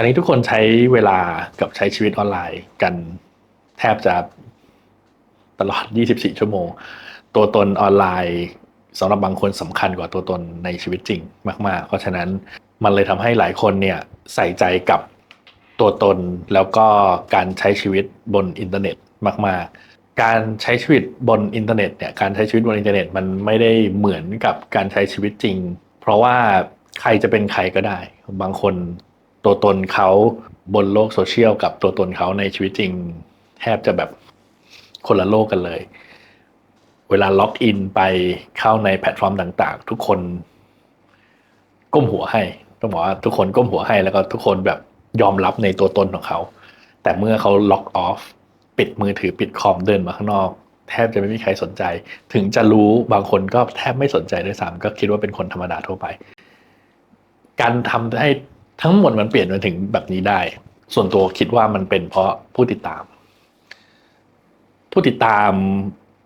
ตอนนี้ทุกคนใช้เวลากับใช้ชีวิตออนไลน์กันแทบจะตลอด 24 ชั่วโมง ตัวตนออนไลน์สำหรับบางคนสำคัญกว่าตัวตนในชีวิตจริงมาก ๆ เพราะฉะนั้นมันเลยทำให้หลายคนเนี่ยใส่ใจกับตัวตนแล้วก็การใช้ชีวิตบนอินเทอร์เน็ตมาก ๆ การใช้ชีวิตบนอินเทอร์เน็ตเนี่ยการใช้ชีวิตบนอินเทอร์เน็ตมันไม่ได้เหมือนกับการใช้ชีวิตจริง เพราะว่าใครจะเป็นใครก็ได้ บางคน ตัวตนเขาบนโลกโซเชียลกับตัวตนเขาในชีวิตจริง แทบจะแบบคนละโลกกันเลย เวลาล็อกอินไปเข้าในแพลตฟอร์มต่าง ๆ ทุกคนก้มหัวให้ต้องบอกว่าทุกคนก้มหัวให้แล้วก็ทุกคนแบบยอมรับในตัวตนของเขา แต่เมื่อเขาล็อกออฟปิดมือถือปิดคอมเดินมาข้างนอก แทบจะไม่มีใครสนใจ ถึงจะรู้บางคนก็แทบไม่สนใจด้วยซ้ำก็คิดว่าเป็นคนธรรมดาทั่วไป การทำให้ ทั้งหมดมันเปลี่ยนมาถึงแบบนี้ได้ ส่วนตัวคิดว่ามันเป็นเพราะผู้ติดตาม ผู้ติดตาม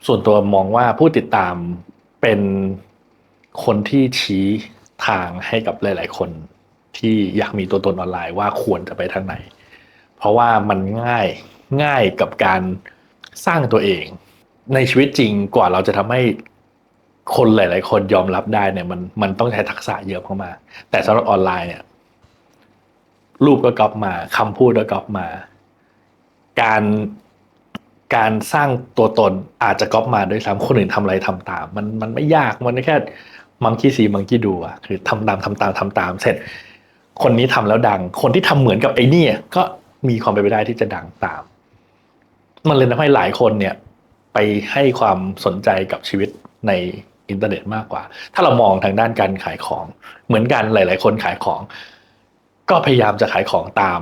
ส่วนตัวมองว่าผู้ติดตามเป็นคนที่ชี้ทางให้กับหลาย ๆ คนที่อยากมีตัวตนออนไลน์ว่าควรจะไปทางไหน เพราะว่ามันง่ายง่ายกับการสร้างตัวเอง ในชีวิตจริงกว่าเราจะทำให้คนหลาย ๆ คนยอมรับได้เนี่ยมันมันต้องใช้ทักษะเยอะมากๆแต่สำหรับออนไลน์เนี่ย รูปก็ก๊อปมาคำพูดก็ก๊อปมา การการสร้างตัวตนอาจจะก๊อปมาด้วยซ้ำคนอื่นทำอะไรทำตาม มันมันไม่ยากมันแค่มังคีซีมังคีดูอะคือทำตามทำตามทำตามเสร็จ คนนี้ทำแล้วดัง คนที่ทำเหมือนกับไอ้นี่ก็มีความเป็นไปได้ที่จะดังตาม มันเลยทำให้หลายคนเนี่ย ไปให้ความสนใจกับชีวิตในอินเทอร์เน็ตมากกว่า ถ้าเรามองทางด้านการขายของ เหมือนกันหลาย ๆ คนขายของ ก็พยายามจะขายของตาม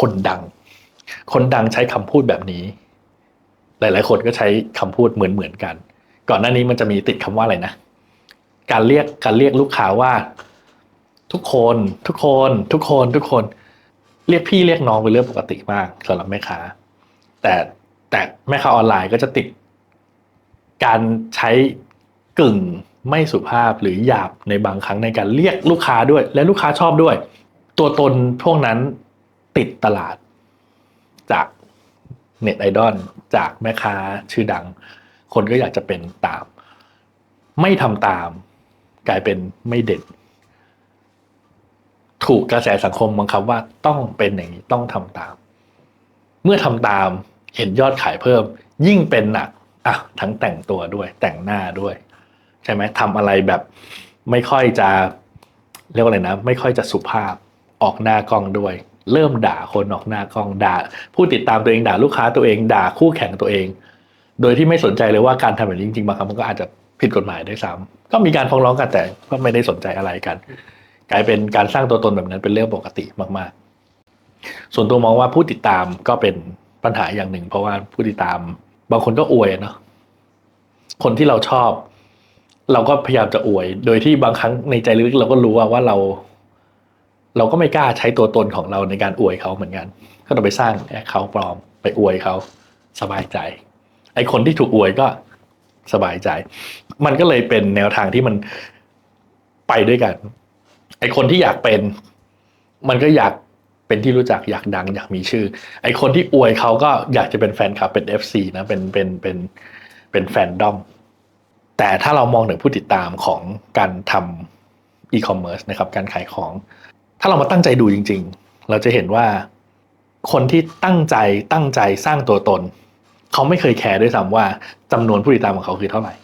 คนดัง คนดังใช้คำพูดแบบนี้ หลาย ๆ คนก็ใช้คำพูดเหมือนๆกัน ก่อนหน้านี้มันจะมีติดคำว่าอะไรนะ การเรียกการเรียกลูกค้าว่า ทุกคนทุกคนทุกคนทุกคน เรียกพี่เรียกน้องเป็นเรื่องปกติมากสำหรับแม่ค้า แต่แต่แม่ค้าออนไลน์ก็จะติด การใช้กึ่งไม่สุภาพหรือหยาบในบางครั้งในการเรียกลูกค้าด้วย และลูกค้าชอบด้วย ตัวตนพวกนั้นติดตลาด จากเน็ตไอดอลจากแม่ค้าชื่อดัง คนก็อยากจะเป็นตาม ไม่ทำตาม กลายเป็นไม่เด่นถูกกระแสสังคมบังคับว่าต้องเป็นอย่างนี้ต้องทำตาม เมื่อทำตามเห็นยอดขายเพิ่ม ยิ่งเป็นหนักอะทั้งแต่งตัวด้วยแต่งหน้าด้วย ใช่ไหมทำอะไรแบบ ไม่ค่อยจะเรียกว่าอะไรนะ ไม่ค่อยจะสุภาพ ออกหน้ากล้องด้วย เริ่มด่าคนออกหน้ากล้องด่า ผู้ติดตามตัวเองด่าลูกค้าตัวเองด่าคู่แข่งตัวเอง โดยที่ไม่สนใจเลยว่าการทำแบบนี้จริงๆบางครั้งมันก็อาจจะผิดกฎหมายด้วยซ้ำก็มีการฟ้องร้องกันแต่ก็ไม่ได้สนใจอะไรกัน กลายเป็นการสร้างตัวตนแบบนั้นเป็นเรื่องปกติมากๆ ส่วนตัวมองว่าผู้ติดตามก็เป็นปัญหาอย่างหนึ่ง เพราะว่าผู้ติดตามบางคนก็อวยเนาะคนที่เราชอบ เราก็พยายามจะอวย โดยที่บางครั้งในใจลึกเราก็รู้ว่าว่าเรา เราก็ไม่กล้าใช้ตัวตนของเราในการอวยเขาเหมือนกัน ก็ต้องไปสร้างแอคเคาท์ปลอมไปอวยเขาสบายใจ ไอคนที่ถูกอวยก็สบายใจ มันก็เลยเป็นแนวทางที่มันไปด้วยกัน ไอคนที่อยากเป็น มันก็อยากเป็นที่รู้จักอยากดัง อยากมีชื่อ ไอคนที่อวยเขาก็อยากจะเป็นแฟนคลับเป็น FC นะเป็นเป็นเป็นเป็นแฟนดอมแต่ถ้าเรามองถึงผู้ติดตามของการทำอีคอมเมิร์ซนะครับการขายของ ถ้าเรามาตั้งใจดูจริง ๆ เราจะเห็นว่าคนที่ตั้งใจตั้งใจสร้างตัวตน เขาไม่เคยแคร์ด้วยซ้ำว่าจำนวนผู้ติดตามของเขาคือเท่าไหร่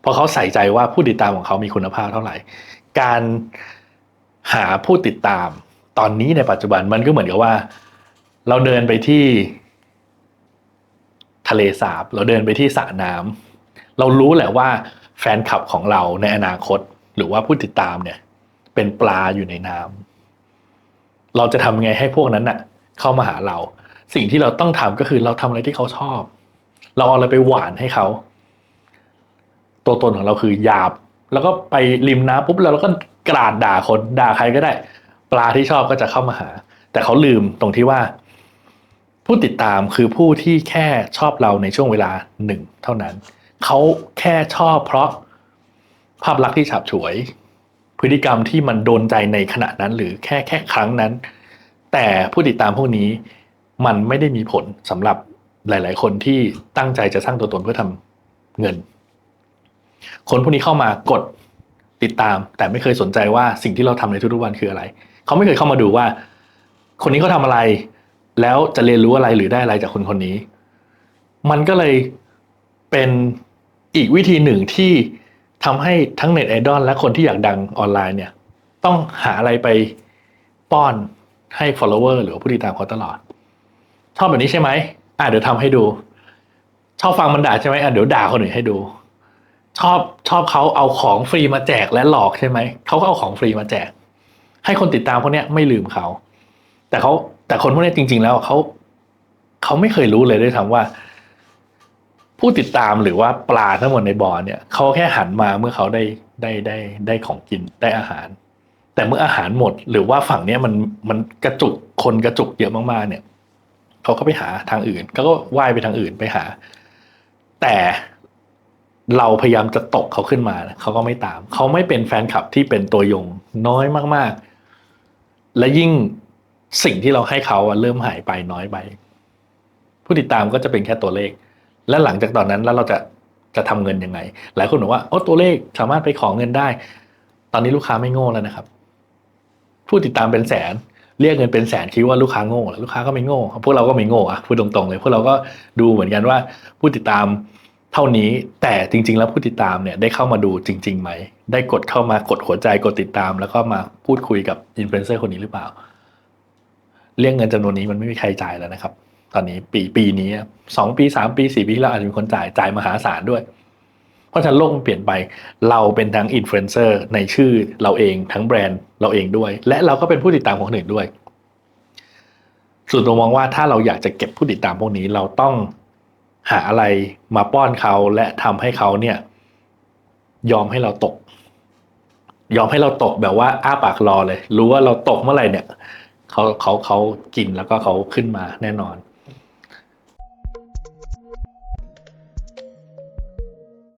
เพราะเขาใส่ใจว่าผู้ติดตามของเขามีคุณภาพเท่าไหร่ การหาผู้ติดตาม ตอนนี้ในปัจจุบันมันก็เหมือนกับว่า เราเดินไปที่ทะเลสาบ เราเดินไปที่สระน้ำเรารู้แหละว่าแฟนคลับของเราในอนาคต หรือว่าผู้ติดตามเนี่ย เป็นปลาอยู่ในน้ำ เราจะทำไงให้พวกนั้นน่ะ เข้ามาหาเรา สิ่งที่เราต้องทำก็คือเราทำอะไรที่เขาชอบ เราเอาอะไรไปหวานให้เขา ตัวตนของเราคือหยาบ แล้วก็ไปริมน้ำปุ๊บแล้วเราก็กราดด่าคนด่าใครก็ได้ ปลาที่ชอบก็จะเข้ามาหา แต่เขาลืมตรงที่ว่า ผู้ติดตามคือผู้ที่แค่ชอบเราในช่วงเวลาหนึ่งเท่านั้น เขาแค่ชอบเพราะภาพลักษณ์ที่ฉาบฉวย พฤติกรรมที่มันโดนใจในขณะนั้นหรือแค่แค่ครั้งนั้น แต่ผู้ติดตามพวกนี้มันไม่ได้มีผลสำหรับหลาย ๆ คนที่ตั้งใจจะสร้างตัวตนเพื่อทำเงิน คนพวกนี้เข้ามากดติดตาม แต่ไม่เคยสนใจว่าสิ่งที่เราทำในทุกๆวันคืออะไร เขาไม่เคยเข้ามาดูว่า คนนี้เขาทำอะไร แล้วจะเรียนรู้อะไรหรือได้อะไรจากคนคนนี้ มันก็เลยเป็นอีกวิธีหนึ่งที่ ทำให้ทั้งเน็ตไอดอลและคนที่อยากดังออนไลน์เนี่ย ต้องหาอะไรไปป้อนให้ follower หรือผู้ติดตามเขาตลอด ชอบแบบนี้ใช่ไหมอะเดี๋ยวทำให้ดู ชอบฟังมันด่าใช่ไหมอะเดี๋ยวด่าคนอื่นให้ดู ชอบชอบเขาเอาของฟรีมาแจกและหลอกใช่ไหมเขาก็เอาของฟรีมาแจก ให้คนติดตามพวกเนี้ยไม่ลืมเขา แต่เขาแต่คนพวกนี้จริง ๆ แล้วเขาเขาไม่เคยรู้เลยด้วยซ้ำว่า ผู้ติดตามหรือว่าปลาทั้งหมดในบ่อเนี่ยเขาแค่หันมาเมื่อเขาได้ได้ได้ได้ของกินได้อาหาร แต่เมื่ออาหารหมด หรือว่าฝั่งเนี้ยมันมันกระจุกคนกระจุกเยอะมากๆเนี่ยเขาก็ไปหาทางอื่นเขาก็ว่ายไปทางอื่นไปหา แต่เราพยายามจะตกเขาขึ้นมาเขาก็ไม่ตาม เขาไม่เป็นแฟนคลับที่เป็นตัวยงน้อยมากๆ และยิ่งสิ่งที่เราให้เขาเริ่มหายไปน้อยไปผู้ติดตามก็จะเป็นแค่ตัวเลข และหลังจากตอนนั้นแล้วเราจะจะทำเงินยังไง หลายคนบอกว่าโอ้ตัวเลขสามารถไปขอเงินได้ ตอนนี้ลูกค้าไม่โง่แล้วนะครับ ผู้ติดตามเป็นแสน เรียกเงินเป็นแสนคิดว่าลูกค้าโง่แล้วลูกค้าก็ไม่โง่พวกเราก็ไม่โง่อะพูดตรงๆเลยพวกเราก็ดูเหมือนกันว่าผู้ติดตามเท่านี้แต่จริง ๆ แล้วผู้ติดตามเนี่ยได้เข้ามาดูจริงๆไหมได้กดเข้ามากดหัวใจกดติดตาม แล้วก็มาพูดคุยกับอินฟลูเอนเซอร์คนนี้หรือเปล่า เรียกเงินจำนวนนี้มันไม่มีใครจ่ายแล้วนะครับ ตอนนี้ปีปีนี้สองปีสามปีสี่ปีที่แล้วอาจจะมีคนจ่ายจ่ายมหาศาลด้วย เพราะฉะนั้นโลกมันเปลี่ยนไปเราเป็นทั้งอินฟลูเอนเซอร์ในชื่อเราเองทั้งแบรนด์เราเองด้วย และเราก็เป็นผู้ติดตามของคนอื่นด้วยส่วนตัวมองว่าถ้าเราอยากจะเก็บผู้ติดตามพวกนี้เราต้องหาอะไรมาป้อนเขาและทำให้เขาเนี่ย ยอมให้เราตก ยอมให้เราตกแบบว่าอ้าปากรอเลย รู้ว่าเราตกเมื่อไหร่เนี่ยเขาเขาเขากินแล้วก็เขาขึ้นมาแน่นอน